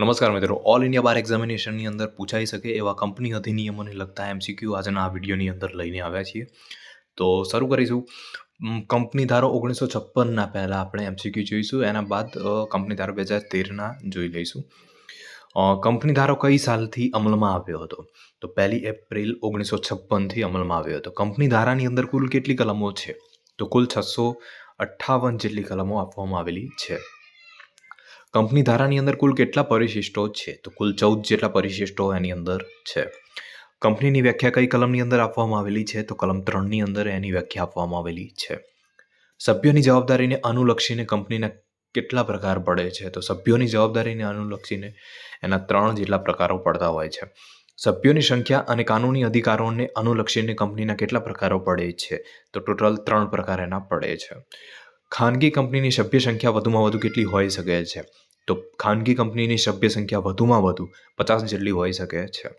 નમસ્કાર મિત્રો. All India બાર એક્ઝામિનેશનની અંદર પૂછાઈ શકે એવા કંપની અધિનિયમોને લગતા એમસીક્યુ આજના આ વિડીયોની અંદર લઈને આવ્યા છીએ. તો શરૂ કરીશું. કંપની ધારો ઓગણીસો છપ્પનના પહેલાં આપણે એમસીક્યુ જોઈશું. એના બાદ કંપની ધારો બે હજાર તેરના જોઈ લઈશું. કંપની ધારો કઈ સાલથી અમલમાં આવ્યો હતો? તો પહેલી એપ્રિલ ઓગણીસો છપ્પનથી અમલમાં આવ્યો હતો. કંપની ધારાની અંદર કુલ કેટલી કલમો છે? તો કુલ છસો અઠ્ઠાવન જેટલી કલમો આપવામાં આવેલી છે. કંપની ધારાની અંદર કુલ કેટલા પરિશિષ્ટો છે? તો કુલ ચૌદ જેટલા પરિશિષ્ટો એની અંદર છે. કંપનીની વ્યાખ્યા કઈ કલમની અંદર આપવામાં આવેલી છે? તો કલમ ત્રણની અંદર એની વ્યાખ્યા આપવામાં આવેલી છે. સભ્યોની જવાબદારીને અનુલક્ષીને કંપનીના કેટલા પ્રકાર પડે છે? તો સભ્યોની જવાબદારીને અનુલક્ષીને એના ત્રણ જેટલા પ્રકારો પડતા હોય છે. સભ્યોની સંખ્યા અને કાનૂની અધિકારોને અનુલક્ષીને કંપનીના કેટલા પ્રકારો પડે છે? તો ટોટલ ત્રણ પ્રકાર એના પડે છે. ખાનગી કંપનીની સભ્ય સંખ્યા વધુમાં વધુ કેટલી હોઈ શકે છે? તો ખાનગી કંપનીની સભ્ય સંખ્યા વધુમાં વધુ પચાસ જેટલી હોઈ શકે છે.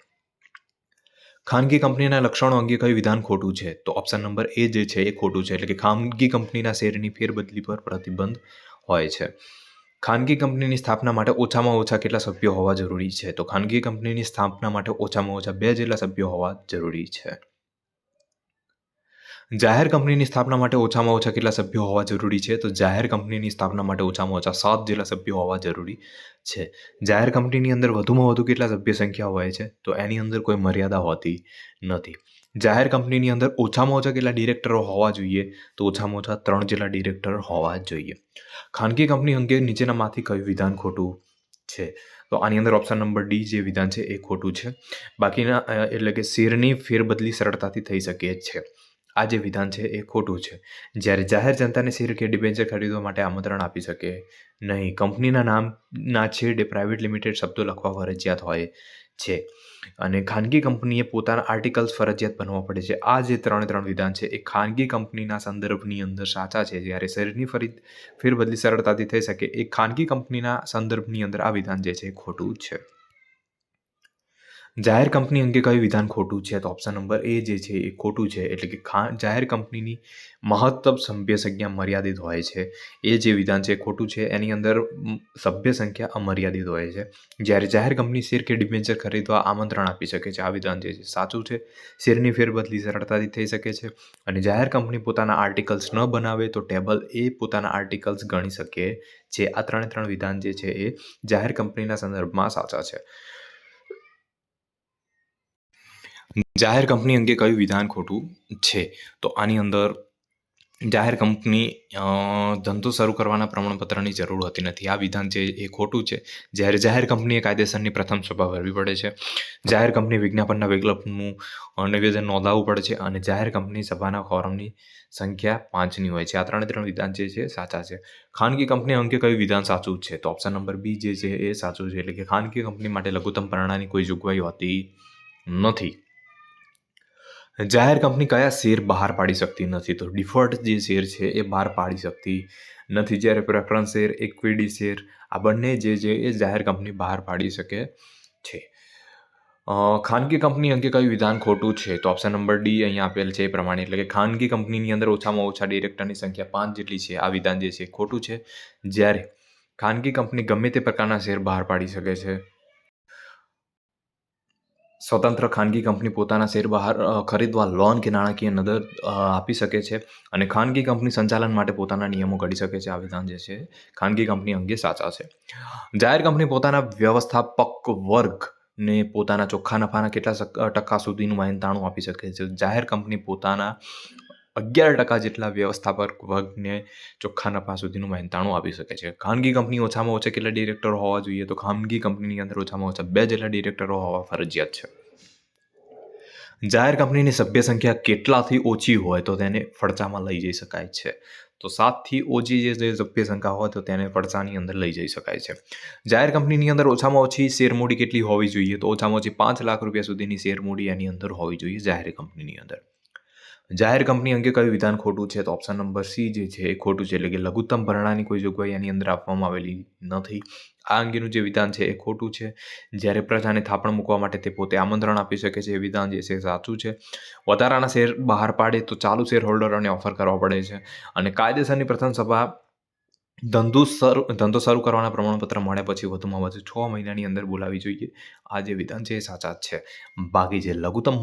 ખાનગી કંપનીના લક્ષણો અંગે કયું વિધાન ખોટું છે? તો ઓપ્શન નંબર એ જે છે એ ખોટું છે, એટલે કે ખાનગી કંપનીના શેરની ફેરબદલી પર પ્રતિબંધ હોય છે. ખાનગી કંપનીની સ્થાપના માટે ઓછામાં ઓછા કેટલા સભ્યો હોવા જરૂરી છે? તો ખાનગી કંપનીની સ્થાપના માટે ઓછામાં ઓછા બે જેટલા સભ્યો હોવા જરૂરી છે. જાહેર કંપનીની સ્થાપના માટે ઓછામાં ઓછા કેટલા સભ્યો હોવા જરૂરી છે? તો જાહેર કંપનીની સ્થાપના માટે ઓછામાં ઓછા સાત જેટલા સભ્યો હોવા જરૂરી છે. જાહેર કંપનીની અંદર વધુમાં વધુ કેટલા સભ્ય સંખ્યા હોય છે? તો એની અંદર કોઈ મર્યાદા હોતી નથી. જાહેર કંપનીની અંદર ઓછામાં ઓછા કેટલા ડિરેક્ટરો હોવા જોઈએ? તો ઓછામાં ઓછા ત્રણ જેટલા ડિરેક્ટર હોવા જોઈએ. ખાનગી કંપની અંગે નીચેનામાંથી કયું વિધાન ખોટું છે? તો આની અંદર ઓપ્શન નંબર ડી જે વિધાન છે એ ખોટું છે. બાકીના એટલે કે શેરની ફેરબદલી સરળતાથી થઈ શકે છે. આ જે વિધાન છે એ ખોટું છે. જ્યારે જાહેર જનતાને શેર કે ડિબેન્ચર ખરીદવા માટે આમંત્રણ આપી શકે નહીં. કંપનીના નામના છેડે પ્રાઇવેટ લિમિટેડ શબ્દો લખવા ફરજિયાત હોય છે. અને ખાનગી કંપનીએ પોતાના આર્ટિકલ્સ ફરજિયાત બનવા પડે છે. આ જે ત્રણે ત્રણ વિધાન છે એ ખાનગી કંપનીના સંદર્ભની અંદર સાચા છે. જ્યારે શેરની ફરી ફેરબદલી સરળતાથી થઈ શકે એ ખાનગી કંપનીના સંદર્ભની અંદર આ વિધાન જે છે એ ખોટું છે. જાહેર કંપની અંગે કયું વિધાન ખોટું છે? તો ઓપ્શન નંબર એ જે છે એ ખોટું છે. એટલે કે ખા, જાહેર કંપનીની મહત્તમ સભ્ય સંખ્યા મર્યાદિત હોય છે. એ જે વિધાન છે એ ખોટું છે. એની અંદર સભ્ય સંખ્યા અમર્યાદિત હોય છે. જ્યારે જાહેર કંપની શેર કે ડિબેન્ચર ખરીદવા આમંત્રણ આપી શકે છે. આ વિધાન જે છે સાચું છે. શેરની ફેરબદલી સરળતાથી થઈ શકે છે. અને જાહેર કંપની પોતાના આર્ટિકલ્સ ન બનાવે તો ટેબલ એ પોતાના આર્ટિકલ્સ ગણી શકે છે. આ ત્રણે ત્રણ વિધાન જે છે એ જાહેર કંપનીના સંદર્ભમાં સાચા છે. જાહેર કંપની અંગે કયું વિધાન ખોટું છે? તો આની અંદર જાહેર કંપની ધંધો શરૂ કરવાના પ્રમાણપત્રની જરૂર હોતી નથી. આ વિધાન છે એ ખોટું છે, જ્યારે જાહેર કંપનીએ કાયદેસરની પ્રથમ સભા ભરવી પડે છે. જાહેર કંપની વિજ્ઞાપનના વિકલ્પનું નિવેદન નોંધાવવું પડે છે અને જાહેર કંપની સભાના ફોરમની સંખ્યા પાંચની હોય છે. આ ત્રણે ત્રણ વિધાન જે છે સાચા છે. ખાનગી કંપની અંગે કયું વિધાન સાચું છે? તો ઓપ્શન નંબર બી જે છે એ સાચું છે. એટલે કે ખાનગી કંપની માટે લઘુત્તમ પ્રણાની કોઈ જોગવાઈ હોતી નથી. જાહેર કંપની કયા શેર બહાર પાડી શકતી નથી? તો ડિફોલ્ટ જે શેર છે એ બહાર પાડી શકતી નથી. જ્યારે પ્રેફરન્સ શેર ઇક્વિટી શેર, આ બંને જે છે એ જાહેર કંપની બહાર પાડી શકે છે. ખાનગી કંપની અંગે કયું વિધાન ખોટું છે? તો ઓપ્શન નંબર ડી અહીંયા આપેલ છે એ પ્રમાણે. એટલે કે ખાનગી કંપનીની અંદર ઓછામાં ઓછા ડિરેક્ટરની સંખ્યા પાંચ જેટલી છે. આ વિધાન જે છે ખોટું છે. જ્યારે ખાનગી કંપની ગમે તે પ્રકારના શેર બહાર પાડી શકે છે સ્વતંત્ર ખાનગી કંપની પોતાના શેર બહાર ખરીદવા લોન કે નાણાકીય નદર આપી શકે છે અને ખાનગી કંપની સંચાલન માટે પોતાના નિયમો ઘડી શકે છે. આ વિધાન જે છે, ખાનગી કંપની અંગે સાચા છે. જાહેર કંપની પોતાના વ્યવસ્થાપક વર્ગને પોતાના ચોખ્ખા નફાના કેટલા ટકા સુધીનું માહિતાણું આપી શકે છે. જાહેર કંપની પોતાના અગિયાર ટકા જેટલા વ્યવસ્થાપક વર્ગને ચોખ્ખા નફા સુધીનું મહેનતાણું આપી શકે છે. ખાનગી કંપની ઓછામાં ઓછા કેટલા ડિરેક્ટરો હોવા જોઈએ? તો ખાનગી કંપનીની અંદર ઓછામાં ઓછા બે જેટલા ડિરેક્ટરો હોવા ફરજિયાત છે. જાહેર કંપનીની સભ્ય સંખ્યા કેટલાથી ઓછી હોય તો તેને ફડચામાં લઈ જઈ શકાય છે. તો સાતથી ઓછી જે સભ્ય સંખ્યા હોય તો તેને ફડચાની અંદર લઈ જઈ શકાય છે. જાહેર કંપનીની અંદર ઓછામાં ઓછી શેરમૂડી કેટલી હોવી જોઈએ? તો ઓછામાં ઓછી પાંચ લાખ રૂપિયા સુધીની શેરમૂડી એની અંદર હોવી જોઈએ જાહેર કંપનીની અંદર. જાહેર કંપની અંગે કયું વિધાન ખોટું છે તો ઓપ્શન નંબર સી જે છે એ ખોટું છે એટલે કે લઘુત્તમ ભરણાની કોઈ જોગવાઈ એની અંદર આપવામાં આવેલી નથી. આ અંગેનું જે વિધાન છે એ ખોટું છે. જ્યારે પ્રજાને થાપણ મૂકવા માટે તે પોતે આમંત્રણ આપી શકે છે એ વિધાન જે છે સાચું છે. વધારાના શેર બહાર પાડે તો ચાલુ શેર હોલ્ડરોને ઓફર કરવા પડે છે. અને કાયદેસરની પ્રથમ સભા ધંધો શરૂ ધંધો શરૂ કરવાના પ્રમાણપત્ર મળ્યા પછી વધુમાં વધુ છ મહિનાની અંદર બોલાવી જોઈએ. આ જે વિધાન છે એ સાચા જ છે. બાકી જે લઘુત્તમ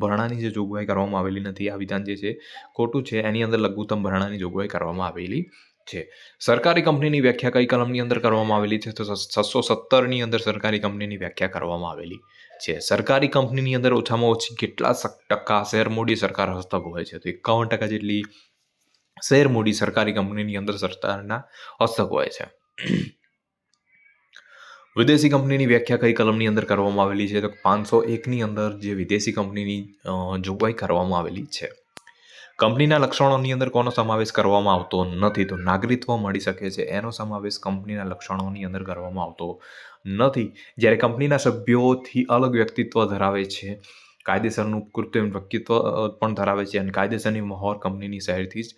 ભરણાની જે જોગવાઈ કરવામાં આવેલી નથી, આ વિધાન જે છે ખોટું છે, એની અંદર લઘુત્તમ ભરણાની જોગવાઈ કરવામાં આવેલી છે. સરકારી કંપનીની વ્યાખ્યા કઈ કલમની અંદર કરવામાં આવેલી છે? તો છસો સત્તરની અંદર સરકારી કંપનીની વ્યાખ્યા કરવામાં આવેલી છે. સરકારી કંપનીની અંદર ઓછામાં ઓછી કેટલા ટકા શેર મૂડી સરકાર હસ્તક હોય છે? તો એકાવન ટકા જેટલી શેર મૂડી સરકારી કંપનીની અંદર સરકારના હસ્તક હોય છે. વિદેશી કંપનીની વ્યાખ્યા કઈ કલમની અંદર કરવામાં આવેલી છે? તો પાંચસો એકની અંદર જે વિદેશી કંપનીની જોગવાઈ કરવામાં આવેલી છે. કંપનીના લક્ષણોની અંદર કોનો સમાવેશ કરવામાં આવતો નથી? તો નાગરિકત્વ મળી શકે છે. એનો સમાવેશ કંપનીના લક્ષણોની અંદર કરવામાં આવતો નથી. જ્યારે કંપનીના સભ્યોથી અલગ વ્યક્તિત્વ ધરાવે છે, કાયદેસરનું કૃત્રિમ વ્યક્તિત્વ પણ ધરાવે છે અને કાયદેસરની મહોર કંપનીની શહેરથી જ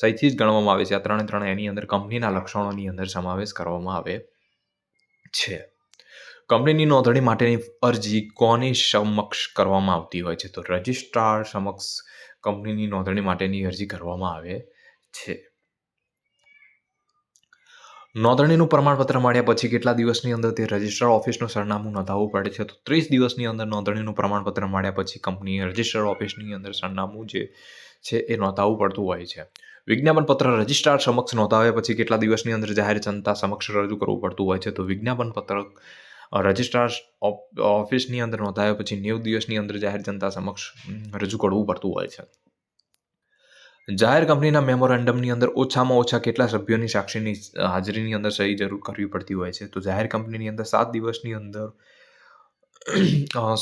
સહીથી જ ગણવામાં આવે છે. આ ત્રણે ત્રણ એની અંદર કંપનીના લક્ષણોની અંદર સમાવેશ કરવામાં આવે છે. કંપનીની નોંધણી માટેની અરજી કોની સમક્ષ કરવામાં આવતી હોય છે? તો રજિસ્ટ્રાર સમક્ષ કંપનીની નોંધણી માટેની અરજી કરવામાં આવે છે. નોંધણીનું પ્રમાણપત્ર મળ્યા પછી કેટલા દિવસની અંદર તે રજિસ્ટર ઓફિસનું સરનામું નોંધાવવું પડે છે? તો ત્રીસ દિવસની અંદર નોંધણીનું પ્રમાણપત્ર મળ્યા પછી કંપનીએ રજિસ્ટર ઓફિસની અંદર સરનામું જે છે એ નોંધાવવું પડતું હોય છે. વિજ્ઞાપન પત્ર રજિસ્ટ્રાર સમક્ષ નોંધાવ્યા પછી કેટલા દિવસની અંદર જાહેર જનતા સમક્ષ રજૂ કરવું પડતું હોય છે? તો વિજ્ઞાપન પત્ર રજિસ્ટ્રાર ઓફિસની અંદર નોંધાયા પછી નેવું દિવસની અંદર જાહેર જનતા સમક્ષ રજૂ કરવું પડતું હોય છે. જાહેર કંપનીના મેમોરેન્ડમની અંદર ઓછામાં ઓછા કેટલા સભ્યોની સાક્ષીની હાજરીની અંદર સહી જરૂર કરવી પડતી હોય છે? તો જાહેર કંપનીની અંદર સાત દિવસની અંદર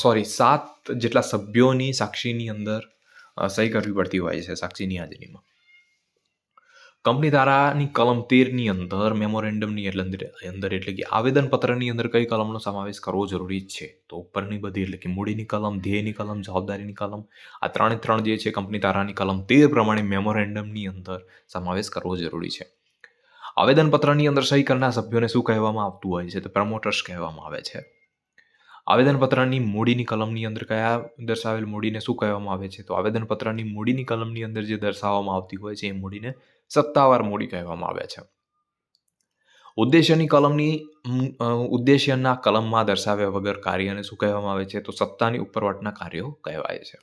સોરી, સાત જેટલા સભ્યોની સાક્ષીની અંદર સહી કરવી પડતી હોય છે, સાક્ષીની હાજરીમાં. કંપની ધારાની કલમ તેરની અંદર મેમોરેન્ડમની એટલે અંદર એટલે કે આવેદનપત્રની અંદર કઈ કલમનો સમાવેશ કરવો જરૂરી છે? તો ઉપરની બધી એટલે કે મૂડીની કલમ, ધ્યેયની કલમ, જવાબદારીની કલમ, આ ત્રણે ત્રણ જે છે કંપની ધારાની કલમ તેર પ્રમાણે મેમોરેન્ડમની અંદર સમાવેશ કરવો જરૂરી છે. આવેદનપત્રની અંદર સહી કરનાર સભ્યોને શું કહેવામાં આવતું હોય છે? તો પ્રમોટર્સ કહેવામાં આવે છે. આવેદનપત્રની મૂડીની કલમની અંદર કયા દર્શાવેલ મૂડીને શું કહેવામાં આવે છે? તો આવેદનપત્રની મૂડીની કલમની અંદર જે દર્શાવવામાં આવતી હોય છે એ મૂડીને સત્તાવાર મૂડી કહેવામાં આવે છે. ઉદ્દેશ્યની કલમની ઉદ્દેશ્યના કલમમાં દર્શાવ્યા વગર કાર્યને શું કહેવામાં આવે છે? તો સત્તાની ઉપરવટના કાર્યો કહેવાય છે.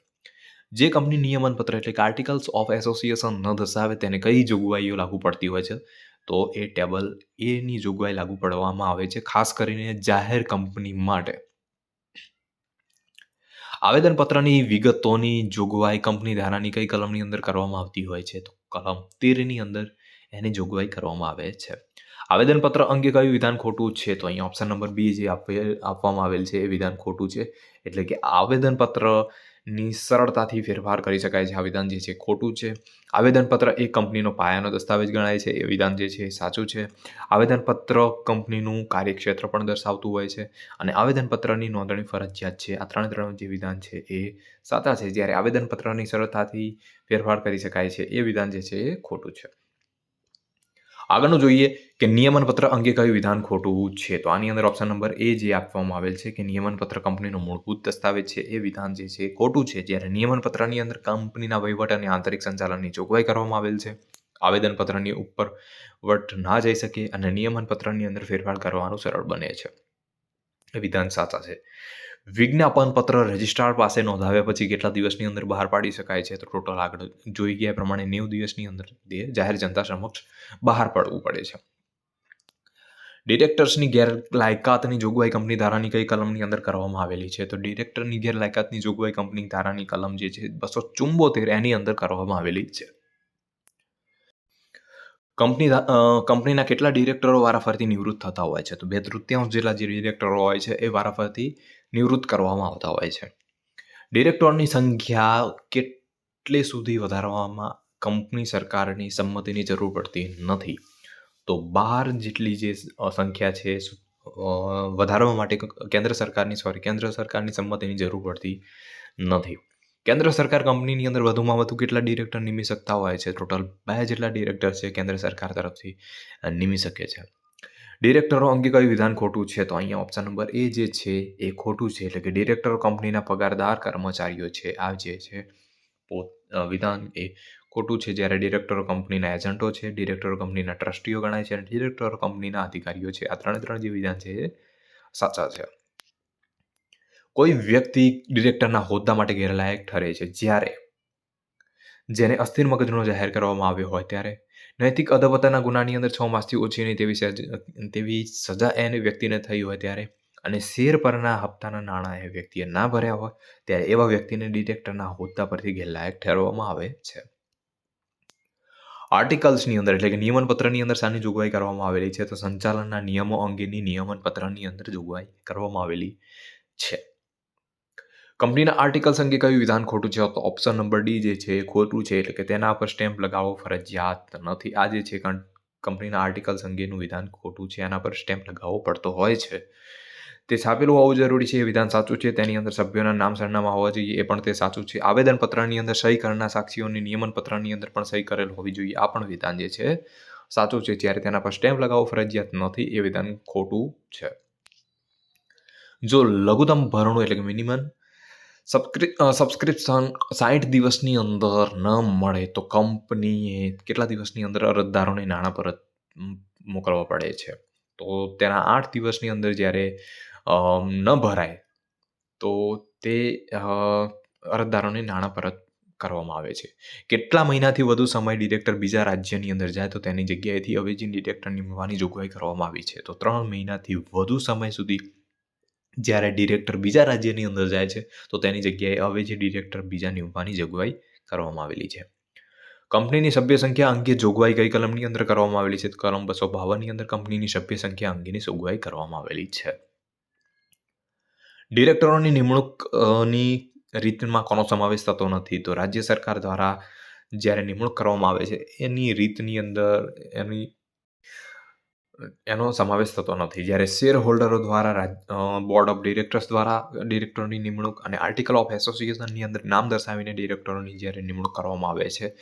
જે કંપની નિયમનપત્ર એટલે કે આર્ટિકલ્સ ઓફ એસોસિએશન ન દર્શાવે તેને કઈ જોગવાઈઓ લાગુ પડતી હોય છે? તો એ ટેબલ એની જોગવાઈ લાગુ પડવામાં આવે છે, ખાસ કરીને જાહેર કંપની માટે. આવેદનપત્રની વિગતોની જોગવાઈ કંપની ધારાની કઈ કલમની અંદર કરવામાં આવતી હોય છે? તો કલમ તેરની અંદર એની જોગવાઈ કરવામાં આવે છે. આવેદનપત્ર અંગે કયું વિધાન ખોટું છે? તો અહીં ઓપ્શન નંબર બી જે આપવામાં આવેલ છે એ વિધાન ખોટું છે. એટલે કે આવેદનપત્ર ની સરળતાથી ફેરફાર કરી શકાય છે. આ વિધાન જે છે ખોટું છે. આવેદનપત્ર એ કંપનીનો પાયાનો દસ્તાવેજ ગણાય છે. એ વિધાન જે છે એ સાચું છે. આવેદનપત્ર કંપનીનું કાર્યક્ષેત્ર પણ દર્શાવતું હોય છે અને આવેદનપત્રની નોંધણી ફરજિયાત છે. આ ત્રણ ત્રણ જે વિધાન છે એ સાચા છે. જ્યારે આવેદનપત્રની સરળતાથી ફેરફાર કરી શકાય છે, એ વિધાન જે છે એ ખોટું છે. આગળનું જોઈએ કે નિયમનપત્ર અંગે કયું વિધાન ખોટું છે. તો આની અંદર ઓપ્શન નંબર એ જે આપવામાં આવેલ છે કે નિયમનપત્ર કંપનીનો મૂળભૂત દસ્તાવેજ છે એ વિધાન જે છે ખોટું છે. જ્યારે નિયમનપત્રની અંદર કંપનીના વહીવટ અને આંતરિક સંચાલનની જોગવાઈ કરવામાં આવેલ છે. આવેદનપત્રની ઉપર વટ ના જઈ શકે અને નિયમનપત્રની અંદર ફેરફાર કરવાનું સરળ બને છે. વિધાન સાચા છે. વિજ્ઞાપન પત્ર રજિસ્ટ્રાર પાસે નોંધાવ્યા પછી કેટલા દિવસની અંદર બહાર પાડી શકાય છે? તો ટોટલ આગળ જોઈ ગયા પ્રમાણે નેવું દિવસની અંદર જાહેર જનતા સમક્ષ બહાર પાડવું પડે છે. ડિરેક્ટર્સની ગેરલાયકાતની જોગવાઈ કંપની ધારાની કઈ કલમની અંદર કરવામાં આવેલી છે? તો ડિરેક્ટરની ગેરલાયકાતની જોગવાઈ કંપની ધારાની કલમ જે છે બસો ચુંબોતેર એની અંદર કરવામાં આવેલી છે. કંપની કંપનીના કેટલા ડિરેક્ટરો વારાફરતી નિવૃત્ત થતા હોય છે? તો બે તૃતીયાંશ જેટલા જે ડિરેક્ટરો હોય છે એ વારાફરતી નિવૃત્ત કરવામાં આવતા હોય છે. ડિરેક્ટરની સંખ્યા કેટલે સુધી વધારવામાં કંપની સરકારની સંમતિની જરૂર પડતી નથી. તો બાર જેટલી જે સંખ્યા છે વધારવા માટે કેન્દ્ર સરકારની, સોરી, કેન્દ્ર સરકારની સંમતિની જરૂર પડતી નથી. કેન્દ્ર સરકાર કંપનીની અંદર વધુમાં વધુ કેટલા ડિરેક્ટર નિમી શકતા હોય છે? ટોટલ બે જેટલા ડિરેક્ટર છે કેન્દ્ર સરકાર તરફથી નિમી શકે છે. ડિરેક્ટરો અંગે કયું વિધાન ખોટું છે તો અહીંયા ઓપ્શન નંબર એ જે છે એ ખોટું છે. એટલે કે ડિરેક્ટરો કંપનીના પગારદાર કર્મચારીઓ છે. આ જે છે વિધાન એ ખોટું છે. જ્યારે ડિરેક્ટરો કંપનીના એજન્ટો છે, ડિરેક્ટરો કંપનીના ટ્રસ્ટીઓ ગણાય છે અને ડિરેક્ટરો કંપનીના અધિકારીઓ છે. આ ત્રણે ત્રણ જે વિધાન છે એ સાચા છે. કોઈ વ્યક્તિ ડિરેક્ટરના હોદ્દા માટે ગેરલાયક ઠરે છે. જ્યારે જેને અસ્થિર મગજનો જાહેર કરવામાં આવ્યો હોય ત્યારે નૈતિક અધપતનના ગુનાની અંદર છ માસથી ઓછી નહીં તેવી તેવી સજા એને વ્યક્તિને થઈ હોય ત્યારે અને શેર પરના હપ્તાના નાણાં એ વ્યક્તિએ ના ભર્યા હોય ત્યારે એવા વ્યક્તિને ડિટેક્ટરના હોદ્દા પરથી ગેરલાયક ઠેરવવામાં આવે છે. આર્ટિકલ્સની અંદર એટલે કે નિયમનપત્રની અંદર શાની જોગવાઈ કરવામાં આવેલી છે તો સંચાલનના નિયમો અંગેની નિયમનપત્રની અંદર જોગવાઈ કરવામાં આવેલી છે. કંપનીના આર્ટિકલ્સ અંગે કયું વિધાન ખોટું છે, તો ઓપ્શન નંબર ડી જે છે એ ખોટું છે, એટલે કે તેના પર સ્ટેમ્પ લગાવવો ફરજિયાત નથી. આ જે છે કંપનીના આર્ટિકલ્સ અંગેનું વિધાન ખોટું છે એના પર સ્ટેમ્પ લગાવવો પડતો હોય છે. તે છાપેલું હોવું જરૂરી છે, એ વિધાન સાચું છે, તેની અંદર સભ્યોના નામ સરનામા હોવા જોઈએ, એ પણ તે સાચું છે. આવેદનપત્રની અંદર સહી કરનાર સાક્ષીઓની નિયમન પત્રની અંદર પણ સહી કરેલ હોવી જોઈએ, આ પણ વિધાન જે છે, સાચું છે. જ્યારે તેના પર સ્ટેમ્પ લગાવવો ફરજિયાત નથી, એ વિધાન ખોટું છે. જો લઘુત્તમ ભરણું એટલે કે મિનિમમ સબસ્ક્રિપ્શન સાઠ દિવસની અંદર ન મળે તો કંપનીએ કેટલા દિવસની અંદર અરજદારોને નાણાં પરત મોકલવા પડે છે? તો તેના આઠ દિવસની અંદર જ્યારે ન ભરાય, તો તે અરજદારોને નાણાં પરત કરવામાં આવે છે. કેટલા મહિનાથી વધુ સમય ડિરેક્ટર બીજા રાજ્યની અંદર જાય તો તેની જગ્યાએથી અવેજી ડિરેક્ટર નિમવાની જોગવાઈ કરવામાં આવી છે, તો ત્રણ મહિનાથી વધુ સમય સુધી જ્યારે ડિરેક્ટર બીજા રાજ્યની અંદર જાય છે, તો તેની જગ્યાએ અવેજી ડિરેક્ટર બીજા નિમવાની જોગવાઈ કરવામાં આવેલી છે. કંપનીની સભ્ય સંખ્યા અંગે જોગવાઈ કઈ કલમની અંદર કરવામાં આવેલી છે? કલમ બસો બાવનની અંદર કંપનીની સભ્ય સંખ્યા અંગેની જોગવાઈ કરવામાં આવેલી છે. ડિરેક્ટરોની નિમણૂકની રીતમાં કોનો સમાવેશ થતો નથી? તો રાજ્ય સરકાર દ્વારા જ્યારે નિમણૂક કરવામાં આવે છે, એની રીતની અંદર એની એનો સમાવેશ થતો નથી. જ્યારે શેર હોલ્ડરો દ્વારા બોર્ડ ઓફ ડિરેક્ટર્સ દ્વારા ડિરેક્ટરોની નિમણૂક અને આર્ટિકલ ઓફ એસોસિએશનની અંદર નામ દર્શાવીને ડિરેક્ટરોની જ્યારે નિમણૂક કરવામાં આવે છે,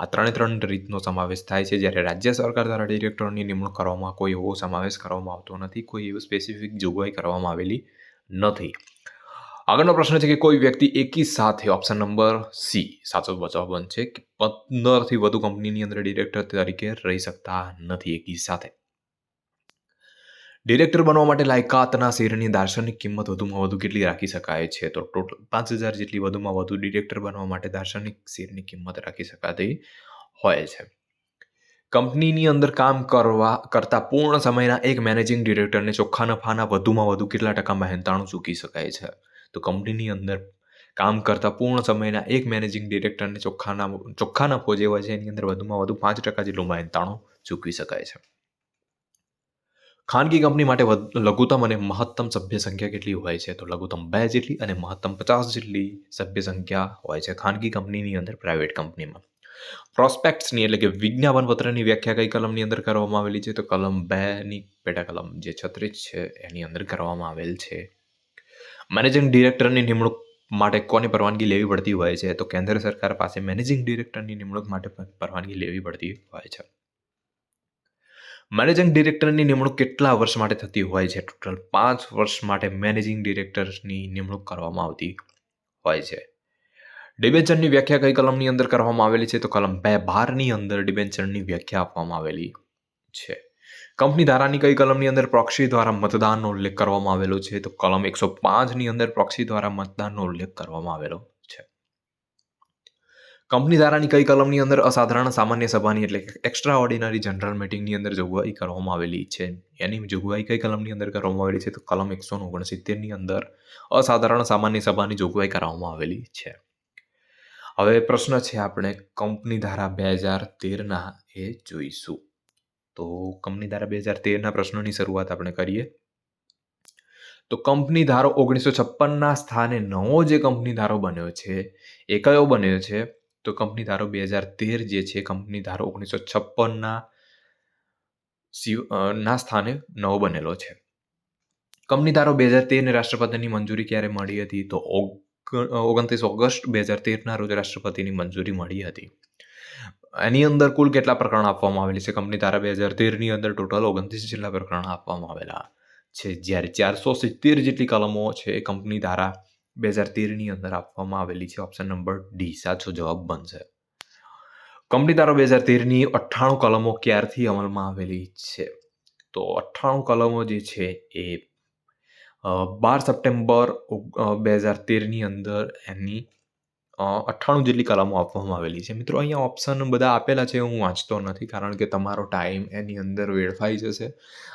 આ ત્રણે ત્રણ રીતનો સમાવેશ થાય છે. જ્યારે રાજ્ય સરકાર દ્વારા ડિરેક્ટરોની નિમણૂક કરવામાં કોઈ એવો સમાવેશ કરવામાં આવતો નથી, કોઈ એવી સ્પેસિફિક જોગવાઈ કરવામાં આવેલી નથી. આગળનો પ્રશ્ન છે કે કોઈ વ્યક્તિ એકી સાથે ઓપ્શન નંબર સી સાચો જવાબ બનશે કે પંદરથી વધુ કંપનીની અંદર ડિરેક્ટર તરીકે રહી શકતા નથી એકી સાથે? ડિરેક્ટર બનવા માટે લાયકાતના શેરની દાર્શનિક કિંમત વધુમાં વધુ કેટલી રાખી શકાય છે? તો ટોટલ પાંચ હજાર જેટલી વધુમાં વધુ ડિરેક્ટર બનવા માટે દાર્શનિક શેરની કિંમત રાખી શકાતી હોય છે. કંપનીની અંદર કામ કરવા કરતા પૂર્ણ સમયના એક મેનેજિંગ ડિરેક્ટરને ચોખ્ખા નફાના વધુમાં વધુ કેટલા ટકા મહેનતાણું ચૂકી શકાય છે? તો કંપનીની અંદર કામ કરતા પૂર્ણ સમયના એક મેનેજિંગ ડિરેક્ટરને ચોખ્ખાના ચોખ્ખા નફો જે હોય છે, એની અંદર વધુમાં વધુ પાંચ ટકા જેટલું મહેનતાણું ચૂકવી શકાય છે. ખાનગી કંપની માટે લઘુત્તમ અને મહત્તમ સભ્ય સંખ્યા કેટલી હોય છે? તો લઘુત્તમ બે જેટલી અને મહત્તમ પચાસ જેટલી સભ્ય સંખ્યા હોય છે ખાનગી કંપનીની અંદર, પ્રાઇવેટ કંપનીમાં. પ્રોસ્પેક્ટ્સની એટલે કે વિજ્ઞાપન પત્રની વ્યાખ્યા કઈ કલમની અંદર કરવામાં આવેલી છે? તો કલમ બેની પેટા કલમ જે છત્રીસ છે એની અંદર કરવામાં આવેલ છે. મેનેજિંગ ડિરેક્ટરની નિમણૂક માટે કોની પરવાનગી લેવી પડતી હોય છે? તો કેન્દ્ર સરકાર પાસે મેનેજિંગ ડિરેક્ટરની નિમણૂક માટે પર- પરવાનગી લેવી પડતી હોય છે. મેનેજિંગ ડિરેક્ટરની નિમણૂક કેટલા વર્ષ માટે થતી હોય છે? ટોટલ પાંચ વર્ષ માટે મેનેજિંગ ડિરેક્ટરની નિમણૂક કરવામાં આવતી હોય છે. ડિબેન્ચરની વ્યાખ્યા કઈ કલમની અંદર કરવામાં આવેલી છે? તો કલમ બે બારની અંદર ડિબેન્ચરની વ્યાખ્યા આપવામાં આવેલી છે. કંપની ધારાની કઈ કલમની અંદર પ્રોક્સી દ્વારા મતદાનનો ઉલ્લેખ કરવામાં આવેલો છે? તો કલમ એકસો પાંચની અંદર પ્રોક્સી દ્વારા મતદાનનો ઉલ્લેખ કરવામાં આવેલો કંપની ધારાની કઈ કલમની અંદર અસાધારણ સામાન્ય સભાની એટલે કે એક્સ્ટ્રા ઓર્ડિનરી જનરલ મીટિંગની અંદર જોગવાઈ કરવામાં આવેલી છે. એની જોગવાઈ કઈ કલમની અંદર કરવામાં આવેલી છે? તો કલમ એકસો ઓગણસિત્તેરની અંદર અસાધારણ સામાન્ય સભાની જોગવાઈ કરવામાં આવેલી છે. હવે પ્રશ્ન છે આપણે કંપની ધારા બે હજાર તેરના એ જોઈશું. તો કંપની ધારા બે હજાર તેરના પ્રશ્નોની શરૂઆત આપણે કરીએ. તો કંપની ધારો ઓગણીસો છપ્પનના સ્થાને નવો જે કંપની ધારો બન્યો છે, એ કયો બન્યો છે? તો કંપની ધારો બે હજાર તેર જે છે, કંપની ધારો ઓગણીસો છપ્પનના શિવ ના સ્થાને નવો બનેલો છે. કંપની ધારો બે હજાર તેરને રાષ્ટ્રપતિની મંજૂરી ક્યારે મળી હતી? તો ઓગ- ઓગણત્રીસ ઓગસ્ટ બે હજાર તેરના રોજ રાષ્ટ્રપતિની મંજૂરી મળી હતી. એની અંદર કુલ કેટલા પ્રકરણ આપવામાં આવેલી છે? કંપની ધારા બે હજાર તેરની અંદર ટોટલ ઓગણત્રીસ જેટલા પ્રકરણ આપવામાં આવેલા છે. જ્યારે ચારસો સિત્તેર જેટલી કલમો છે એ કંપની ધારા બે હજાર તેરની અંદર આપવામાં આવેલી છે. ઓપ્શન નંબર ડી સાચો જવાબ બનશે. કંપની ધારો બે હજાર તેરની અઠ્ઠાણું કલમો ક્યારથી અમલમાં આવેલી છે? તો અઠ્ઠાણું કલમો જે છે એ બાર સપ્ટેમ્બર બે હજાર તેરની અંદર એની અઠ્ઠાણું જેટલી કલમો આપવામાં આવેલી છે. મિત્રો, અહીંયા ઓપ્શન બધા આપેલા છે, હું વાંચતો નથી કારણ કે તમારો ટાઈમ એની અંદર વેડફાઈ જશે.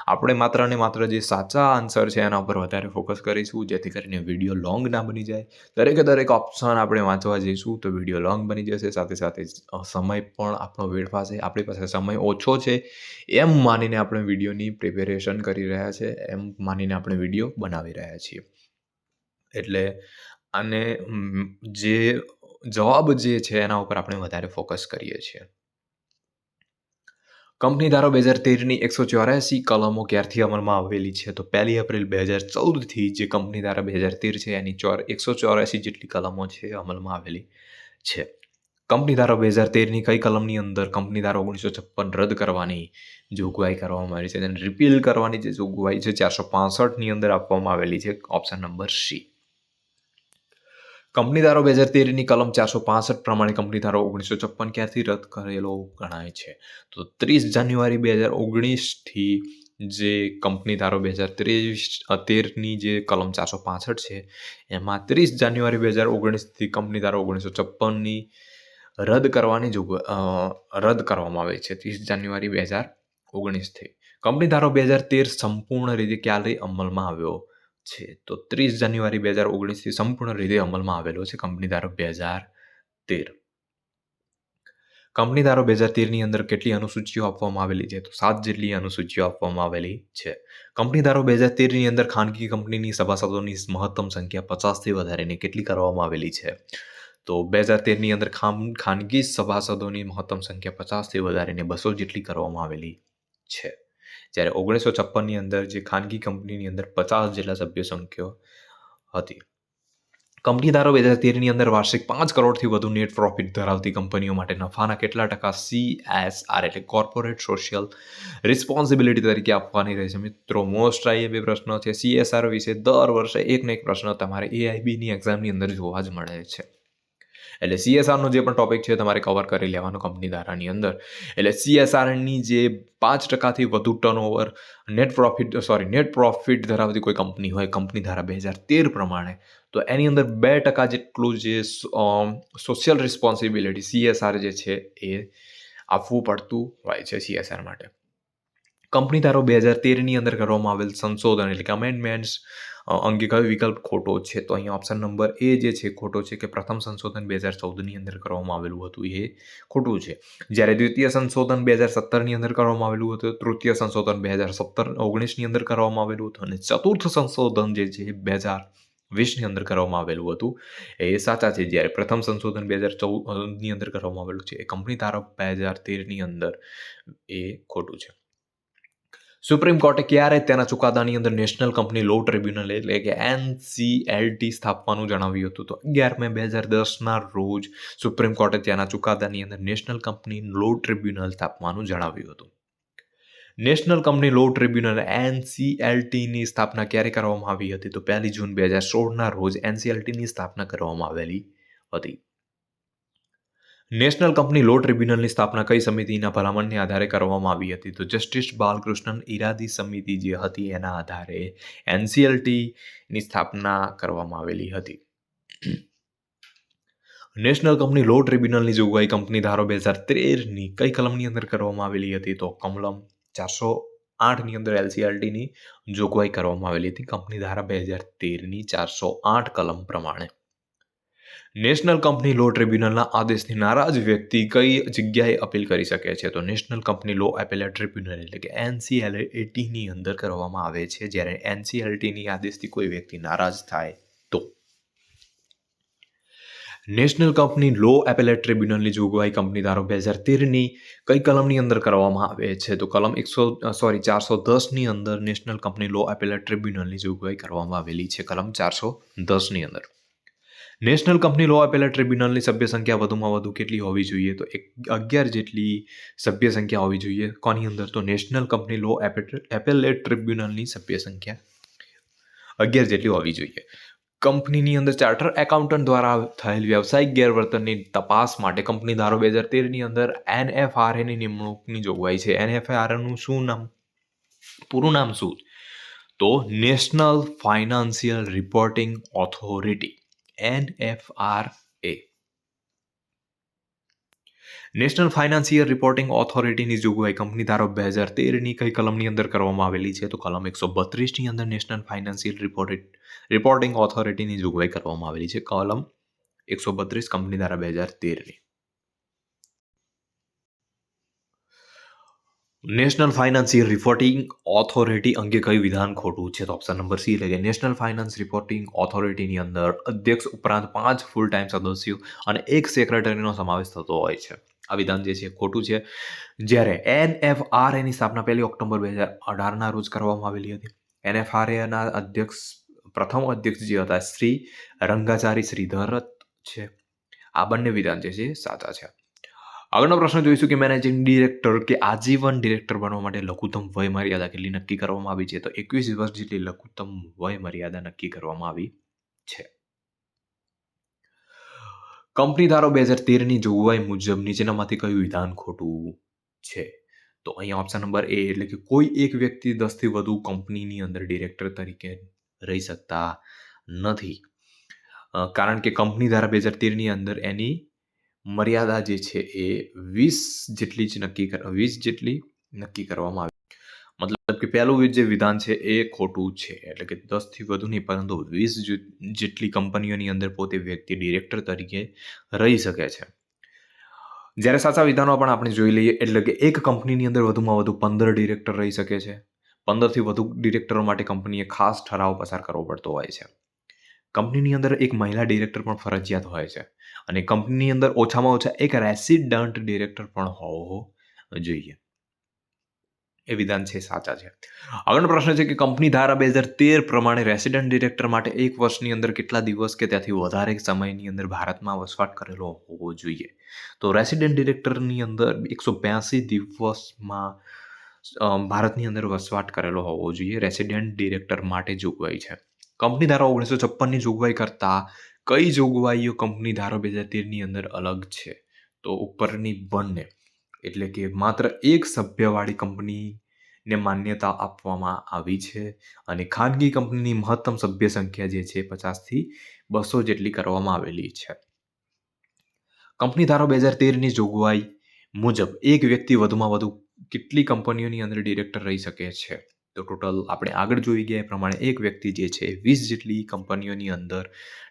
આપણે માત્ર ને માત્ર જે સાચા આન્સર છે એના ઉપર વધારે ફોકસ કરીશું, જેથી કરીને વીડિયો લોંગ ના બની જાય. દરેકે દરેક ઓપ્શન આપણે વાંચવા જઈશું તો વીડિયો લોંગ બની જશે. સાથે સાથે સમય પણ આપણો વેડફાશે. આપણી પાસે સમય ઓછો છે, એમ માનીને આપણે વિડીયોની પ્રિપેરેશન કરી રહ્યા છે. એમ માનીને આપણે વીડિયો બનાવી રહ્યા છીએ. એટલે અને જે જવાબ જે છે એના ઉપર આપણે વધારે ફોકસ કરીએ છીએ. કંપની ધારો બે હજાર તેરની એકસો ચોર્યાસી કલમો ક્યારથી અમલમાં આવેલી છે? તો પહેલી એપ્રિલ બે હજાર ચૌદથી જે કંપની ધારા બે હજાર તેર છે, એની ચોર, એકસો ચોર્યાસી જેટલી કલમો છે અમલમાં આવેલી છે. કંપની ધારો બે હજાર તેરની કઈ કલમની અંદર કંપની ધારો ઓગણીસો છપ્પન રદ કરવાની જોગવાઈ કરવામાં આવી છે? તેને રિપીલ કરવાની જે જોગવાઈ છે, ચારસો પાસઠની અંદર આપવામાં આવેલી છે ઓપ્શન નંબર સી કંપની ધારો બે હજાર તેરની કલમ ચારસો પાસઠ પ્રમાણે કંપની ધારો ઓગણીસો છપ્પન ક્યાંથી રદ કરેલો ગણાય છે. તો ત્રીસ જાન્યુઆરી બે હજાર ઓગણીસથી જે કંપની ધારો બે હજાર ત્રેવીસ તેરની જે કલમ ચારસો પાસઠ છે, એમાં ત્રીસ જાન્યુઆરી બે હજાર ઓગણીસથી કંપની ધારો ઓગણીસો છપ્પનની રદ કરવાની જોગ રદ કરવામાં આવે છે, ત્રીસ જાન્યુઆરી બે હજાર ઓગણીસથી. કંપની ધારો બે હજાર તેર સંપૂર્ણ રીતે ક્યારે અમલમાં આવ્યો છે. તો ત્રીસ જાન્યુઆરી બે હજાર ઓગણીસથી સંપૂર્ણ રીતે અમલમાં આવેલો છે કંપની ધારો બે હજાર તેર. કંપની ધારો બે હજાર તેરની અંદર કેટલી અનુસૂચિઓ આપવામાં આવેલી છે? તો સાત જેટલી અનુસૂચિઓ આપવામાં આવેલી છે. કંપની ધારો બે હજાર તેરની અંદર ખાનગી કંપનીની સભાસદોની મહત્તમ સંખ્યા પચાસથી વધારીને કેટલી કરવામાં આવેલી છે? તો બે હજાર તેરની અંદર ખામ, ખાનગી સભાસદોની મહત્તમ સંખ્યા પચાસથી વધારીને બસો જેટલી કરવામાં આવેલી છે. જ્યારે ઓગણીસો છપ્પનની અંદર જે ખાનગી કંપનીની અંદર પચાસ જેટલા સભ્ય સંખ્યો હતી. કંપની ધારો બે હજાર તેરની અંદર વાર્ષિક પાંચ કરોડથી વધુ નેટ પ્રોફિટ ધરાવતી કંપનીઓ માટે નફાના કેટલા ટકા સી એસ આર એટલે કોર્પોરેટ સોશિયલ રિસ્પોન્સિબિલિટી તરીકે આપવાની રહે છે. મિત્રો મોસ્ટ આઈ બે પ્રશ્નો છે. સીએસઆર વિશે દર વર્ષે એક ને એક પ્રશ્ન તમારે એઆઈબીની એક્ઝામની અંદર જોવા જ મળે છે. એટલે સીએસઆરનો જે પણ ટોપિક છે તમારે કવર કરી લેવાનો કંપની ધારાની અંદર. એટલે સીએસઆરની જે પાંચ ટકાથી વધુ turnover net profit sorry net profit ધરાવતી કોઈ કંપની હોય કંપની ધારા બે હજાર તેર પ્રમાણે, તો એની અંદર બે ટકા જેટલું જે સોશિયલ રિસ્પોન્સિબિલિટી સીએસઆર જે છે એ આપવું પડતું હોય છે સીએસઆર માટે. કંપની ધારો બે હજાર તેરની અંદર કરવામાં આવેલ સંશોધન એટલે કે અમેન્ડમેન્ટ્સ અંગે કયો વિકલ્પ ખોટો છે, તો અહીંયા ઓપ્શન નંબર એ જે છે ખોટો છે કે પ્રથમ સંશોધન બે હજાર ચૌદની અંદર કરવામાં આવેલું હતું એ ખોટું છે. જ્યારે દ્વિતીય સંશોધન બે હજાર સત્તરની અંદર કરવામાં આવેલું હતું, તૃતીય સંશોધન બે હજાર સત્તર, ઓગણીસની અંદર કરવામાં આવેલું હતું અને ચતુર્થ સંશોધન જે છે બે હજાર વીસની અંદર કરવામાં આવેલું હતું. એ સાચા છે, જ્યારે પ્રથમ સંશોધન બે હજાર ચૌદની અંદર કરવામાં આવેલું છે, એ કંપની ધારક બે હજાર તેરની અંદર એ ખોટું છે. સુપ્રીમ કોર્ટે ક્યારે તેના ચુકાદાની અંદર નેશનલ કંપની લો ટ્રિબ્યુનલ એટલે કે એનસીએલટી સ્થાપવાનું જણાવ્યું હતું? તો અગિયાર મે બે હજાર દસના રોજ સુપ્રીમ કોર્ટે તેના ચુકાદાની અંદર નેશનલ કંપની લો ટ્રિબ્યુનલ સ્થાપવાનું જણાવ્યું હતું. નેશનલ કંપની લો ટ્રિબ્યુનલ એનસીએલટીની સ્થાપના ક્યારે કરવામાં આવી હતી? તો પહેલી જૂન બે હજાર સોળના રોજ એનસીએલટીની સ્થાપના કરવામાં આવેલી હતી. નેશનલ કંપની લો ટ્રિબ્યુનલની સ્થાપના કઈ સમિતિના ભલામણને આધારે કરવામાં આવી હતી? તો જસ્ટિસ બાલકૃષ્ણન ઈરાદી સમિતિ જે હતી, એના આધારે એનસીએલટીની સ્થાપના કરવામાં આવેલી હતી. નેશનલ કંપની લો ટ્રિબ્યુનલની જોગવાઈ કંપની ધારો બે હજાર તેરની કઈ કલમની અંદર કરવામાં આવેલી હતી? તો કમલમ ચારસો આઠની અંદર એલસીઆરટીની જોગવાઈ કરવામાં આવેલી હતી. કંપની ધારા બે હજાર તેરની ચારસો આઠ કલમ પ્રમાણે. નેશનલ કંપની લો ટ્રિબ્યુનલના આદેશથી નારાજ વ્યક્તિ કઈ જગ્યાએ અપીલ કરી શકે છે? તો national company law appellate tribunal એટલે કે એનસીએલએટીની અંદર કરવામાં આવે છે. જ્યારે એનસીએલટીની આદેશથી કોઈ વ્યક્તિ નારાજ થાય તો? નેશનલ કંપની લો એપેલેટ ટ્રિબ્યુનલની જોગવાઈ કંપની ધારો બે હજાર તેરની કઈ કલમની અંદર કરવામાં આવે છે? તો કલમ એકસો સોરી, ચારસો દસની અંદર નેશનલ કંપની લો એપેલેટ ટ્રિબ્યુનલની જોગવાઈ કરવામાં આવેલી છે. કલમ ચારસો દસની અંદર. નેશનલ કંપની લો એપેલેટ ટ્રિબ્યુનલની સભ્ય સંખ્યા વધુમાં વધુ કેટલી હોવી જોઈએ? તો એક અગિયાર જેટલી સભ્ય સંખ્યા હોવી જોઈએ. કોની અંદર? તો નેશનલ કંપની લો એપેલેટ ટ્રિબ્યુનલની સભ્ય સંખ્યા અગિયાર જેટલી હોવી જોઈએ. કંપનીની અંદર ચાર્ટર એકાઉન્ટન્ટ દ્વારા થયેલ વ્યવસાયિક ગેરવર્તનની તપાસ માટે કંપની ધારો બે હજાર તેરની અંદર એનએફઆરએની નિમણૂકની જોગવાઈ છે. એનએફઆરએનું શું નામ? પૂરું નામ શું? તો national financial reporting authority. NFR A national financial reporting ઓથોરિટીની જોગવાઈ કંપની ધારો બે હજાર તેરની કઈ કલમની અંદર કરવામાં આવેલી છે, તો કલમ એકસો બત્રીસની અંદર નેશનલ ફાઇનાન્સિયલ રિપોર્ટ રિપોર્ટિંગ ઓથોરિટીની જોગવાઈ કરવામાં આવેલી છે. કલમ એકસો બત્રીસ કંપની ધારા બે હજાર તેરની. નેશનલ ફાઇનાન્સિયલ રિપોર્ટિંગ ઓથોરિટી અંગે કયું વિધાન ખોટું છે? તો ઓપ્શન નંબર સી એટલે કે નેશનલ ફાઇનાન્સ રિપોર્ટિંગ ઓથોરિટીની અંદર અધ્યક્ષ ઉપરાંત પાંચ ફૂલ ટાઈમ સદસ્યો અને એક સેક્રેટરીનો સમાવેશ થતો હોય છે. આ વિધાન જે છે ખોટું છે. જ્યારે એન એફ આર એની સ્થાપના પહેલી ઓક્ટોબર બે હજાર અઢારના રોજ કરવામાં આવેલી હતી. એન એફ આર એના અધ્યક્ષ, પ્રથમ અધ્યક્ષ જે હતા શ્રી રંગાચારી શ્રીધર છે. આ બંને વિધાન જે છે સાચા છે. આગળનો પ્રશ્ન જોઈશું કે મેનેજિંગ ડિરેક્ટર કે આજીવન ડિરેક્ટર બનવા માટે લઘુત્તમ વય મર્યાદા કેટલી નક્કી કરવામાં આવી છે? તો એકવીસ વર્ષ જેટલી લઘુત્તમ વય મર્યાદા નક્કી કરવામાં આવી છે. કંપની ધારો બે હજાર તેરની જોગવાઈ મુજબ નીચેનામાંથી કયું વિધાન ખોટું છે? તો અહીંયા ઓપ્શન નંબર એ એટલે કે કોઈ એક વ્યક્તિ દસથી વધુ કંપનીની અંદર ડિરેક્ટર તરીકે રહી શકતા નથી. કારણ કે કંપની ધારા બે હજાર તેરની અંદર એની મર્યાદા જે છે એ વીસ જેટલી જ નક્કી વીસ જેટલી નક્કી કરવામાં આવી. મતલબ કે પહેલું જે વિધાન છે એ ખોટું છે, એટલે કે દસથી વધુ નહીં, પરંતુ વીસ જેટલી કંપનીઓની અંદર પોતે વ્યક્તિ ડિરેક્ટર તરીકે રહી શકે છે. જ્યારે સાચા વિધાનો પણ આપણે જોઈ લઈએ, એટલે કે એક કંપનીની અંદર વધુમાં વધુ પંદર ડિરેક્ટર રહી શકે છે. પંદરથી વધુ ડિરેક્ટરો માટે કંપનીએ ખાસ ઠરાવ પસાર કરવો પડતો હોય છે. કંપનીની અંદર એક મહિલા ડિરેક્ટર પણ ફરજિયાત હોય છે. અને કંપનીની અંદર ઓછામાં ઓછા એક રેસિડન્ટ ડિરેક્ટર પણ હોવો જોઈએ. એ વિધાન છે સાચા છે. આગળનો પ્રશ્ન છે કે કંપની ધારા બે હજાર તેર પ્રમાણે રેસિડન્ટ ડિરેક્ટર માટે એક વર્ષની અંદર કેટલા દિવસ કે ત્યાંથી વધારે સમયની અંદર ભારતમાં વસવાટ કરેલો હોવો જોઈએ? તો રેસિડન્ટ ડિરેક્ટરની અંદર એકસો બ્યાસી દિવસમાં ભારતની અંદર વસવાટ કરેલો હોવો જોઈએ રેસિડેન્ટ ડિરેક્ટર માટે જોગવાઈ છે. કંપની ધારા ઓગણીસો છપ્પનની જોગવાઈ કરતાં કઈ જોગવાઈઓ કંપની ધારો બે હજાર તેરની અંદર અલગ છે? તો ઉપરની બંને. એટલે કે માત્ર એક સભ્યવાળી કંપનીને માન્યતા આપવામાં આવી છે અને ખાનગી કંપનીની મહત્તમ સભ્ય સંખ્યા જે છે પચાસથી બસો જેટલી કરવામાં આવેલી છે. કંપની ધારો બે હજાર તેરની જોગવાઈ મુજબ એક વ્યક્તિ વધુમાં વધુ કેટલી કંપનીઓની અંદર ડિરેક્ટર રહી શકે છે? તો ટોટલ આપણે આગળ જોઈ ગયા એ પ્રમાણે એક વ્યક્તિ જે છે વીસ જેટલી કંપનીઓની અંદર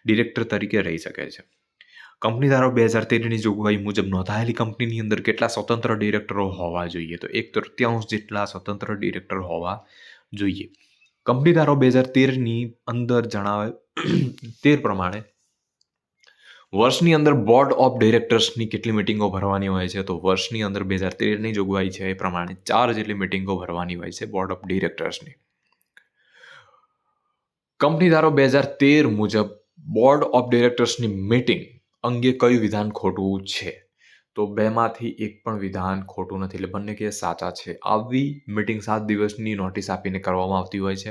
ડિરેક્ટર તરીકે રહી શકે છે. કંપની ધારો બે હજાર તેરની જોગવાઈ મુજબ નોંધાયેલી કંપનીની અંદર કેટલા સ્વતંત્ર ડિરેક્ટરો હોવા જોઈએ? તો એક તૃતીયાંશ જેટલા સ્વતંત્ર ડિરેક્ટર હોવા જોઈએ. કંપની ધારો બે હજાર તેરની અંદર જણાવે, તેર પ્રમાણે વર્ષની અંદર બોર્ડ ઓફ ડિરેક્ટર્સની કેટલી મિટિંગો ભરવાની હોય છે? તો વર્ષની અંદર બે હજાર તેરની જોગવાઈ છે એ પ્રમાણે ચાર જેટલી મિટિંગો ભરવાની હોય છે બોર્ડ ઓફ ડિરેક્ટર્સની કંપની ધારો બે હજાર તેર મુજબ બોર્ડ ઓફ ડિરેક્ટર્સની મિટિંગ અંગે કયું વિધાન ખોટું છે? તો બેમાંથી એક પણ વિધાન ખોટું નથી, એટલે બંને કેસ સાચા છે. આવી મિટિંગ સાત દિવસની નોટિસ આપીને કરવામાં આવતી હોય છે.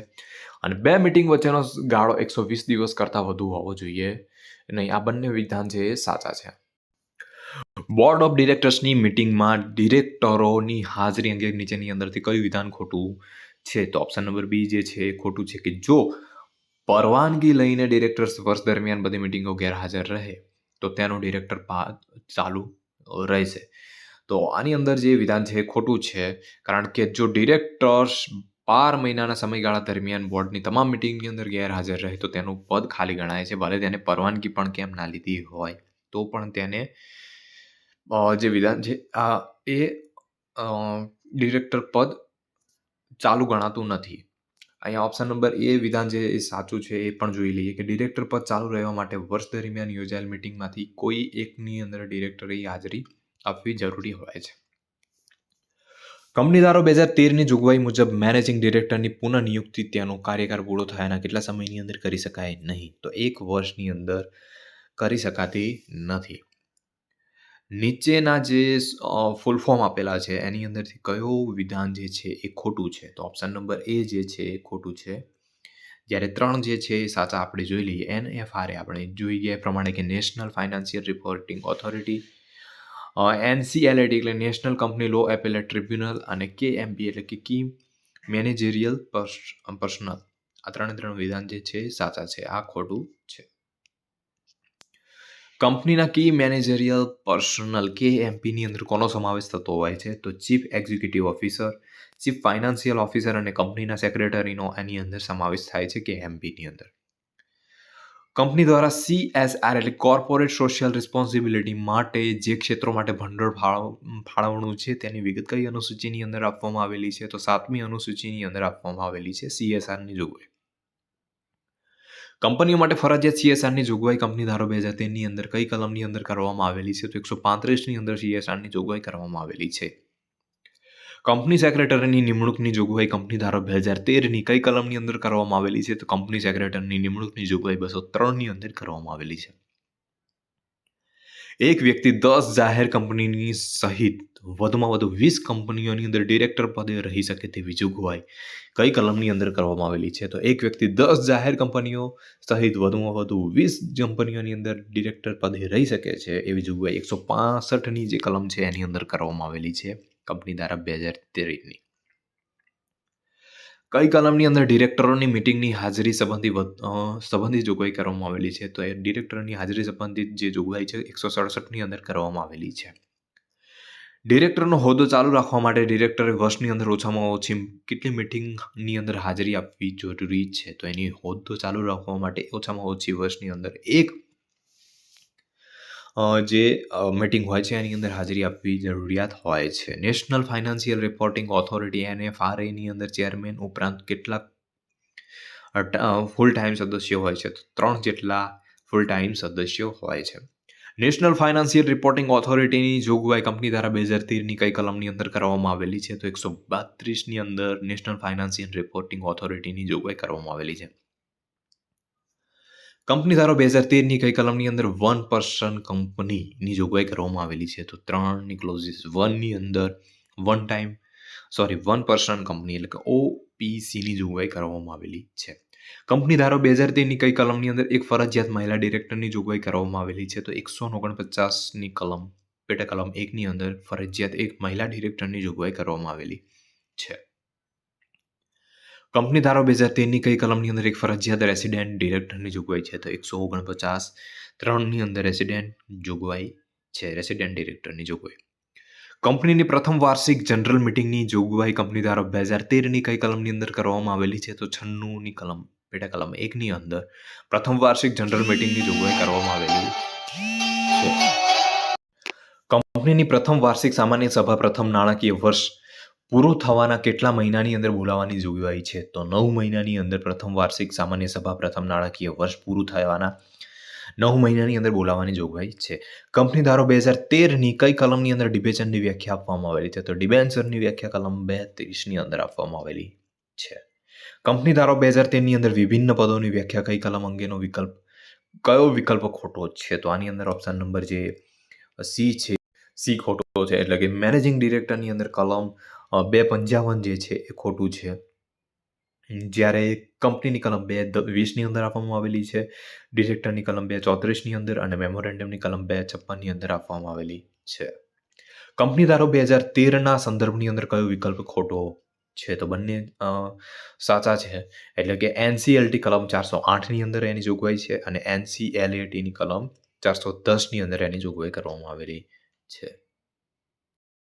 અને બે મિટિંગ વચ્ચેનો ગાળો એકસો વીસ દિવસ કરતાં વધુ હોવો જોઈએ. નહીં આ બંને વિધાન છે એ સાચા છે. બોર્ડ ઓફ ડિરેક્ટર્સની મિટિંગમાં ડિરેક્ટરોની હાજરી અંગે નીચેની અંદરથી કયું વિધાન ખોટું છે? તો ઓપ્શન નંબર બી જે છે એ ખોટું છે કે જો પરવાનગી લઈને ડિરેક્ટર્સ વર્ષ દરમિયાન બધી મિટિંગો ગેરહાજર રહે, તો તેનો ડિરેક્ટર ચાલુ રહેશે. તો આની અંદર જે વિધાન છે એ ખોટું છે, કારણ કે જો ડિરેક્ટર્સ બાર મહિનાના સમયગાળા દરમિયાન બોર્ડની તમામ મિટિંગની અંદર ગેરહાજર રહે તો તેનું પદ ખાલી ગણાય છે, ભલે તેને પરવાનગી પણ કેમ ના લીધી હોય. તો પણ તેને જે વિધાન છે, આ, એ ડિરેક્ટર પદ ચાલુ ગણાતું નથી. અહીંયા ઓપ્શન નંબર એ વિધાન જે એ સાચું છે એ પણ જોઈ લઈએ કે ડિરેક્ટર પદ ચાલુ રહેવા માટે વર્ષ દરમિયાન યોજાયેલ મિટિંગમાંથી કોઈ એકની અંદર ડિરેક્ટરે હાજરી આપવી જરૂરી હોય છે. કંપનીદારો બે હજાર તેરની જોગવાઈ મુજબ મેનેજિંગ ડિરેક્ટરની પુનઃનિયુક્તિ તેનો કાર્યકાળ પૂરો થયાના કેટલા સમયની અંદર કરી શકાય નહીં? તો એક વર્ષની અંદર કરી શકાતી નથી. નીચેના જે ફૂલ ફોર્મ આપેલા છે, એની અંદરથી કયો વિધાન જે છે એ ખોટું છે? તો ઓપ્શન નંબર એ જે છે એ ખોટું છે. જ્યારે ત્રણ જે છે એ સાચા આપણે જોઈ લઈએ. એન એફ આર એ આપણે જોઈએ પ્રમાણે કે national financial reporting authority NCLAT એટલે national company law appellate tribunal અને કે એમપી એટલે કે કી મેનેજેરિયલ પર્સનલ આ ત્રણે ત્રણ વિધાન જે છે સાચા છે, આ ખોટું છે. કંપનીના કી મેનેજરિયલ પર્સનલ કે એમપીની અંદર કોનો સમાવેશ થતો હોય છે? તો chief executive officer chief financial officer અને કંપનીના સેક્રેટરીનો એની અંદર સમાવેશ થાય છે કે એમપીની અંદર. કંપની દ્વારા સીએસઆર એટલે કોર્પોરેટ સોશિયલ રિસ્પોન્સિબિલિટી માટે જે ક્ષેત્રો માટે ભંડોળ ફાળવણું છે તેની વિગત કઈ અનુસૂચિની અંદર આપવામાં આવેલી છે? તો સાતમી અનુસૂચિની અંદર આપવામાં આવેલી છે સીએસઆરની જોગવાઈ. કંપનીઓ માટે ફરજિયાત સીએસઆરની જોગવાઈ કંપની ધારો બે હજાર તેરની અંદર કઈ કલમની અંદર કરવામાં આવેલી છે? તો એકસો પાંત્રીસની અંદર સીએસઆરની જોગવાઈ કરવામાં આવેલી છે. કંપની સેક્રેટરીની નિમણૂકની જોગવાઈ કંપની ધારો બે હજાર તેરની કઈ કલમની અંદર કરવામાં આવેલી છે, તો કંપની સેક્રેટરીની નિમણૂકની જોગવાઈ બસો ત્રણની અંદર કરવામાં આવેલી છે. એક વ્યક્તિ દસ જાહેર કંપનીની સહિત વધુમાં વધુ વીસ કંપનીઓની અંદર ડિરેક્ટર પદે રહી શકે તેવી જોગવાઈ કઈ કલમની અંદર કરવામાં આવેલી છે? તો એક વ્યક્તિ દસ જાહેર કંપનીઓ સહિત વધુમાં વધુ વીસ કંપનીઓની અંદર ડિરેક્ટર પદે રહી શકે છે એવી જોગવાઈ એકસો પાસઠની જે કલમ છે એની અંદર કરવામાં આવેલી છે. કંપની દ્વારા બે હજાર તેરની કઈ કલમની અંદર ડિરેક્ટરોની મિટિંગની હાજરી સંબંધી સંબંધિત જોગવાઈ કરવામાં આવેલી છે? તો એ ડિરેક્ટરની હાજરી સંબંધિત જે જોગવાઈ છે, એકસો સડસઠની અંદર કરવામાં આવેલી છે. ડિરેક્ટરનો હોદ્દો ચાલુ રાખવા માટે ડિરેક્ટરે વર્ષની અંદર ઓછામાં ઓછી કેટલી મિટિંગની અંદર હાજરી આપવી જરૂરી છે? તો એની હોદ્દો ચાલુ રાખવા માટે ઓછામાં ઓછી વર્ષની અંદર એક જે મિટિંગ હોય છે, એની અંદર હાજરી આપવી જરૂરિયાત હોય છે. National financial reporting authority N F R એની અંદર ચેરમેન ઉપરાંત કેટલાક ફૂલ ટાઈમ સદસ્યો હોય છે. ત્રણ જેટલા ફૂલ ટાઈમ સદસ્યો હોય છે. નેશનલ ફાઇનાન્શિયલ રિપોર્ટિંગ ઓથોરિટીની જોગવાઈ કંપની દ્વારા બે હજાર તેરની કઈ કલમની અંદર કરવામાં આવેલી છે? તો એકસો બાત્રીસની અંદર નેશનલ ફાઇનાન્શિયલ રિપોર્ટિંગ ઓથોરિટીની જોગવાઈ કરવામાં આવેલી છે. કંપની ધારો બે હજાર તેરની કઈ કલમની અંદર વન પર્સન કંપનીની જોગવાઈ કરવામાં આવેલી છે, તો ત્રણની ક્લોઝિસ વનની અંદર one time sorry one person company એટલે કે ઓપીસીની જોગવાઈ કરવામાં આવેલી છે. કંપની ધારો બે હજાર તેરની કઈ કલમની અંદર એક ફરજિયાત મહિલા ડિરેક્ટરની જોગવાઈ કરવામાં આવેલી છે, તો એકસો ઓગણપચાસની કલમ, પેટા કલમ એકની અંદર ફરજિયાત એક મહિલા ડિરેક્ટરની જોગવાઈ કરવામાં આવેલી છે. કંપની ધારો બે હજાર તેરની કઈ કલમની અંદર એક ફરજિયાત રેસિડેન્ટ ડિરેક્ટરની જોગવાઈ છે, તો એકસો ઓગણપચાસ ત્રણની અંદર રેસિડેન્ટ જોગવાઈ છે રેસિડેન્ટ ડિરેક્ટરની જોગવાઈ. કંપનીની પ્રથમ વાર્ષિક જનરલ મિટિંગની જોગવાઈ કંપની ધારો બે હજાર તેરની કઈ કલમની અંદર કરવામાં આવેલી છે, તો છન્નુંની કલમ, પેટા કલમ એકની અંદર પ્રથમ વાર્ષિક જનરલ મિટિંગની જોગવાઈ કરવામાં આવેલી કંપનીની પ્રથમ વાર્ષિક સામાન્ય સભા પ્રથમ નાણાકીય વર્ષ પૂરું થવાના કેટલા મહિનાની અંદર બોલાવવાની જોગવાઈ છે? તો નવ મહિનાની અંદર પ્રથમ વાર્ષિક સામાન્ય સભા, પ્રથમ નાણાકીય વર્ષ પૂરું થવાના નવ મહિનાની અંદર બોલાવવાની જોગવાઈ છે. કંપની ધારો બે હજાર તેરની કઈ કલમની અંદર ડિબેન્ચરની વ્યાખ્યા આપવામાં આવેલી છે? તો ડિબેન્ચરની વ્યાખ્યા કલમ બે ત્રીસની અંદર આપવામાં આવેલી છે. કંપની ધારો બે હજાર તેરની અંદર વિભિન્ન પદોની વ્યાખ્યા કઈ કલમ અંગેનો વિકલ્પ? કયો વિકલ્પ ખોટો છે? તો આની અંદર ઓપ્શન નંબર જે સી છે સી ખોટો છે. એટલે કે મેનેજિંગ ડિરેક્ટરની અંદર કલમ બે પંચાવન જે છે એ ખોટું છે. જ્યારે કંપનીની કલમ બે વીસની અંદર આપવામાં આવેલી છે, ડિરેક્ટરની કલમ બે ચોત્રીસની અંદર અને મેમોરેન્ડમની કલમ બે છપ્પનની અંદર આપવામાં આવેલી છે. કંપની ધારો બે હજાર તેરના સંદર્ભની અંદર કયો વિકલ્પ ખોટો છે તો બંને સાચા છે. એટલે કે એનસીએલટી કલમ ચારસો આઠની અંદર એની જોગવાઈ છે અને એનસીએલએટીની કલમ ચારસો દસની અંદર એની જોગવાઈ કરવામાં આવેલી છે.